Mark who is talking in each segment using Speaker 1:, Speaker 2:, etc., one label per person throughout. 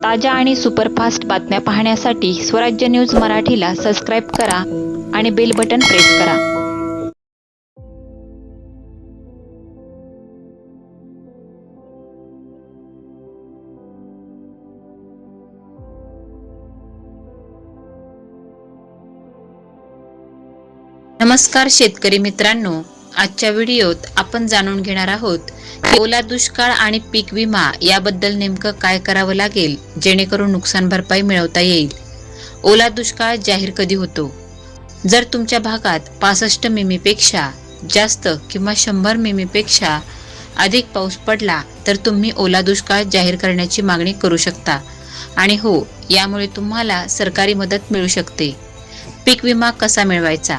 Speaker 1: ताज्या आणि सुपरफास्ट बातम्या पाहण्यासाठी स्वराज्य न्यूज मराठीला सबस्क्राईब करा आणि बेल बटन प्रेस करा. नमस्कार शेतकरी मित्रांनो. आजच्या व्हिडिओत आपण जाणून घेणार आहोत की ओला दुष्काळ आणि पीक विमा याबद्दल नेमकं काय करावं लागेल जेणेकरून नुकसान भरपाई मिळवता येईल. ओला दुष्काळ जाहीर कधी होतो? जर तुमच्या भागात पासष्ट मिमीपेक्षा जास्त किंवा शंभर मिमीपेक्षा अधिक पाऊस पडला तर तुम्ही ओला दुष्काळ जाहीर करण्याची मागणी करू शकता. आणि हो यामुळे तुम्हाला सरकारी मदत मिळू शकते. पीक विमा कसा मिळवायचा?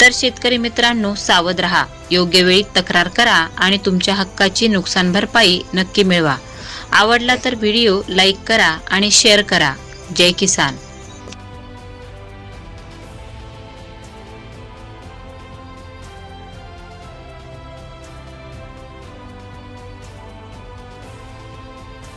Speaker 1: तर शेतकरी मित्रांनो सावध रहा. योग्य वेळी तक्रार करा आणि तुमच्या हक्काची नुकसान भरपाई नक्की मिळवा. आवडला तर व्हिडिओ लाईक करा आणि शेअर करा. जय किसान.